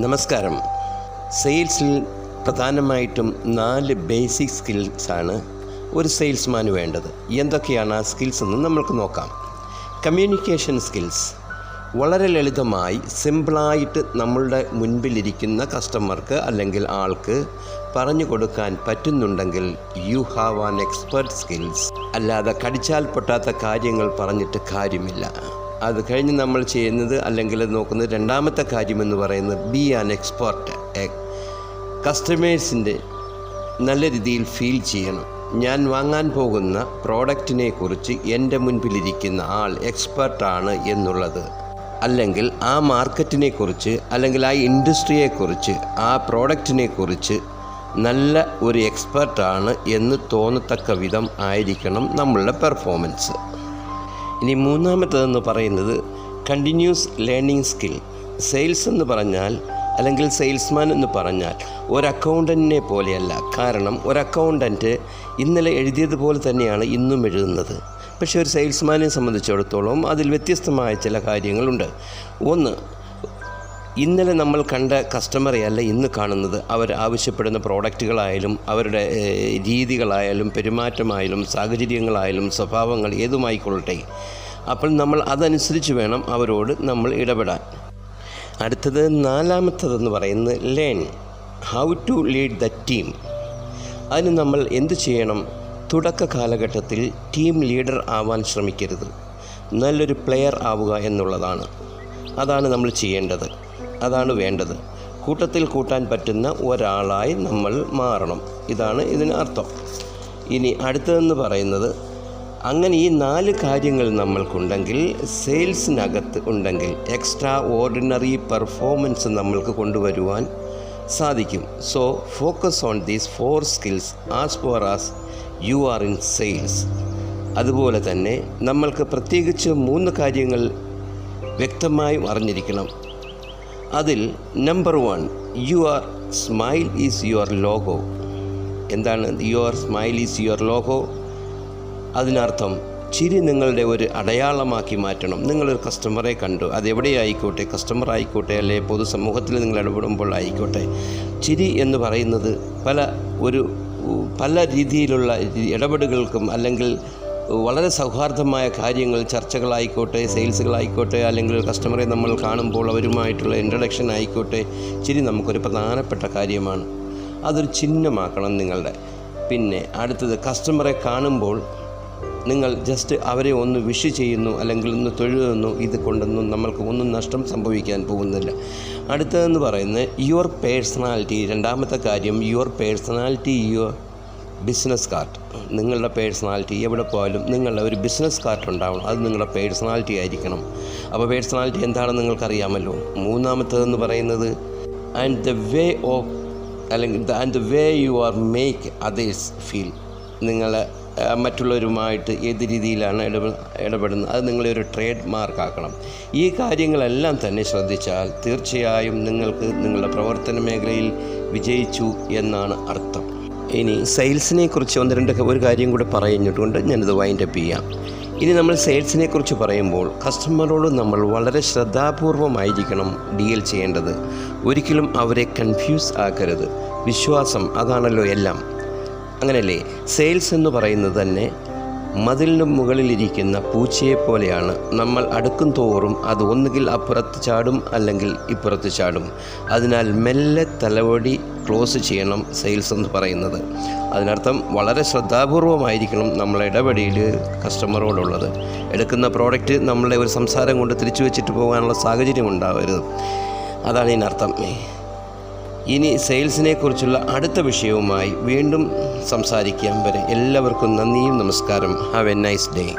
നമസ്കാരം. സെയിൽസിൽ പ്രധാനമായിട്ടും നാല് ബേസിക് സ്കിൽസാണ് ഒരു സെയിൽസ്മാന് വേണ്ടത്. എന്തൊക്കെയാണ് ആ സ്കിൽസ് എന്ന് നമ്മൾക്ക് നോക്കാം. Communication skills. വളരെ ലളിതമായി സിമ്പിളായിട്ട് നമ്മളുടെ മുൻപിലിരിക്കുന്ന കസ്റ്റമർക്ക് അല്ലെങ്കിൽ ആൾക്ക് പറഞ്ഞു കൊടുക്കാൻ പറ്റുന്നുണ്ടെങ്കിൽ you have an expert skills. അല്ലാതെ കടിച്ചാൽ പൊട്ടാത്ത കാര്യങ്ങൾ പറഞ്ഞിട്ട് കാര്യമില്ല. അത് കഴിഞ്ഞ് നമ്മൾ ചെയ്യുന്നത് അല്ലെങ്കിൽ നോക്കുന്നത് രണ്ടാമത്തെ കാര്യമെന്ന് പറയുന്നത് ബി ആൻ എക്സ്പേർട്ട് കസ്റ്റമേഴ്സിന്റെ നല്ല രീതിയിൽ ഫീൽ ചെയ്യണം. ഞാൻ വാങ്ങാൻ പോകുന്ന പ്രോഡക്റ്റിനെ കുറിച്ച് എന്റെ മുൻപിലിരിക്കുന്ന ആൾ എക്സ്പെർട്ടാണ് എന്നുള്ളത്. അല്ലെങ്കിൽ ആ മാർക്കറ്റിനെ കുറിച്ച് അല്ലെങ്കിൽ ആ ഇൻഡസ്ട്രിയെക്കുറിച്ച് ആ പ്രോഡക്റ്റിനെ കുറിച്ച് നല്ല ഒരു എക്സ്പെർട്ടാണ് എന്ന് തോന്നത്തക്ക വിധം ആയിരിക്കണം നമ്മളുടെ പെർഫോമൻസ് ഇനി മൂന്നാമത്തതെന്ന് പറയുന്നത് കണ്ടിന്യൂസ് ലേണിംഗ് സ്കിൽ സെയിൽസ് എന്ന് പറഞ്ഞാൽ അല്ലെങ്കിൽ സെയിൽസ്മാൻ എന്ന് പറഞ്ഞാൽ ഒരു പോലെയല്ല. കാരണം ഒരു ഇന്നലെ എഴുതിയതുപോലെ തന്നെയാണ് ഇന്നും എഴുതുന്നത്. പക്ഷേ ഒരു സെയിൽസ്മാനെ സംബന്ധിച്ചിടത്തോളം അതിൽ വ്യത്യസ്തമായ ചില കാര്യങ്ങളുണ്ട്. ഒന്ന് ഇന്നലെ നമ്മൾ കണ്ട കസ്റ്റമറെ അല്ല ഇന്ന് കാണുന്നത്. അവർ ആവശ്യപ്പെടുന്ന പ്രോഡക്റ്റുകളായാലും അവരുടെ രീതികളായാലും പെരുമാറ്റമായാലും സാഹചര്യങ്ങളായാലും സ്വഭാവങ്ങൾ ഏതുമായിക്കൊള്ളട്ടെ. അപ്പോൾ നമ്മൾ അതനുസരിച്ച് വേണം അവരോട് നമ്മൾ ഇടപെടാൻ. അടുത്തത് നാലാമത്തതെന്ന് പറയുന്നത് learn how to lead the team അതിന് നമ്മൾ എന്ത് ചെയ്യണം? തുടക്ക കാലഘട്ടത്തിൽ ടീം ലീഡർ ആവാൻ ശ്രമിക്കരുത്. നല്ലൊരു പ്ലെയർ ആവുക എന്നുള്ളതാണ്. അതാണ് നമ്മൾ ചെയ്യേണ്ടത്. അതാണ് വേണ്ടത്. കൂട്ടത്തിൽ കൂട്ടാൻ പറ്റുന്ന ഒരാളായി നമ്മൾ മാറണം. ഇതാണ് ഇതിന് അർത്ഥം. ഇനി അടുത്തതെന്ന് പറയുന്നത് അങ്ങനെ ഈ നാല് കാര്യങ്ങൾ നമ്മൾക്കുണ്ടെങ്കിൽ സെയിൽസിനകത്ത് ഉണ്ടെങ്കിൽ എക്സ്ട്രാ ഓർഡിനറി പെർഫോമൻസ് നമ്മൾക്ക് കൊണ്ടുവരുവാൻ സാധിക്കും. So focus on these four skills as for as you are in sales. അതുപോലെ തന്നെ നമ്മൾക്ക് പ്രത്യേകിച്ച് മൂന്ന് കാര്യങ്ങൾ വ്യക്തമായും അറിഞ്ഞിരിക്കണം. അതിൽ number one your smile is your logo എന്താണ്? Your smile is your logo അതിനർത്ഥം ചിരി നിങ്ങളുടെ ഒരു അടയാളമാക്കി മാറ്റണം. നിങ്ങളൊരു കസ്റ്റമറെ കണ്ടു. അതെവിടെയായിക്കോട്ടെ കസ്റ്റമർ ആയിക്കോട്ടെ അല്ലെ? പൊതുസമൂഹത്തിൽ നിങ്ങൾ ഇടപെടുമ്പോൾ ആയിക്കോട്ടെ. ചിരി എന്ന് പറയുന്നത് പല ഒരു പല രീതിയിലുള്ള ഇടപെടലുകൾക്കും അല്ലെങ്കിൽ വളരെ സൗഹാർദ്ദമായ കാര്യങ്ങൾ ചർച്ചകളായിക്കോട്ടെ സെയിൽസുകളായിക്കോട്ടെ അല്ലെങ്കിൽ കസ്റ്റമറെ നമ്മൾ കാണുമ്പോൾ അവരുമായിട്ടുള്ള ഇൻട്രഡക്ഷൻ ആയിക്കോട്ടെ ചിരി നമുക്കൊരു പ്രധാനപ്പെട്ട കാര്യമാണ്. അതൊരു ചിഹ്നമാക്കണം നിങ്ങളുടെ. പിന്നെ അടുത്തത് കസ്റ്റമറെ കാണുമ്പോൾ നിങ്ങൾ ജസ്റ്റ് അവരെ ഒന്ന് വിഷ് ചെയ്യുന്നു അല്ലെങ്കിൽ ഒന്ന് തൊഴുതുന്നു ഇത് കൊണ്ടൊന്നും നമ്മൾക്ക് ഒന്നും നഷ്ടം സംഭവിക്കാൻ പോകുന്നില്ല. അടുത്തതെന്ന് പറയുന്നത് യുവർ പേഴ്സണാലിറ്റി രണ്ടാമത്തെ കാര്യം your personality your business card നിങ്ങളുടെ പേഴ്സണാലിറ്റി എവിടെ പോയാലും നിങ്ങളുടെ ഒരു ബിസിനസ് കാർഡ് ഉണ്ടാവണം. അത് നിങ്ങളുടെ പേഴ്സണാലിറ്റി ആയിരിക്കണം. അപ്പോൾ പേഴ്സണാലിറ്റി എന്താണെന്ന് നിങ്ങൾക്കറിയാമല്ലോ? മൂന്നാമത്തേതെന്ന് പറയുന്നത് ആൻഡ് ദ വേ ഓഫ് അല്ലെങ്കിൽ and the way you are make others feel നിങ്ങൾ മറ്റുള്ളവരുമായിട്ട് ഏത് രീതിയിലാണ് ഇടപെ ഇടപെടുന്നത്? അത് നിങ്ങളെ ഒരു ട്രേഡ് മാർക്കാക്കണം ഈ കാര്യങ്ങളെല്ലാം തന്നെ ശ്രദ്ധിച്ചാൽ തീർച്ചയായും നിങ്ങൾക്ക് നിങ്ങളുടെ പ്രവർത്തന മേഖലയിൽ വിജയിച്ചു എന്നാണ് അർത്ഥം. ഇനി സെയിൽസിനെ കുറിച്ച് ഒന്ന് രണ്ട് ഒരു കാര്യം കൂടെ പറഞ്ഞിട്ടുണ്ട് ഞാനിത് വൈൻഡ് അപ്പ് ചെയ്യാം. ഇനി നമ്മൾ സെയിൽസിനെ കുറിച്ച് പറയുമ്പോൾ കസ്റ്റമറോട് നമ്മൾ വളരെ ശ്രദ്ധാപൂർവമായിരിക്കണം ഡീൽ ചെയ്യേണ്ടത്. ഒരിക്കലും അവരെ കൺഫ്യൂസ് ആക്കരുത്. വിശ്വാസം അതാണല്ലോ എല്ലാം. അങ്ങനെയല്ലേ സെയിൽസ് എന്ന് പറയുന്നത് തന്നെ മതിലിന് മുകളിലിരിക്കുന്ന പൂച്ചയെപ്പോലെയാണ് നമ്മൾ അടുക്കും തോറും അത് ഒന്നുകിൽ അപ്പുറത്ത് ചാടും അല്ലെങ്കിൽ ഇപ്പുറത്ത് ചാടും. അതിനാൽ മെല്ലെ തലവടി ക്ലോസ് ചെയ്യണം സെയിൽസ് എന്ന് പറയുന്നത്. അതിനർത്ഥം വളരെ ശ്രദ്ധാപൂർവമായിരിക്കണം നമ്മളെ ഇടപെടിയിൽ കസ്റ്റമറോടുള്ളത്. എടുക്കുന്ന പ്രോഡക്റ്റ് നമ്മളെ ഒരു സംസാരം കൊണ്ട് തിരിച്ചു വെച്ചിട്ട് പോകാനുള്ള സാഹചര്യം ഉണ്ടാവരുത്. അതാണ് ഇതിനർത്ഥം. ഇനി സെയിൽസിനെ കുറിച്ചുള്ള അടുത്ത വിഷയവുമായി വീണ്ടും സംസാരിക്കാം വരെ. എല്ലാവർക്കും നന്ദിയും നമസ്കാരം. Have A nice day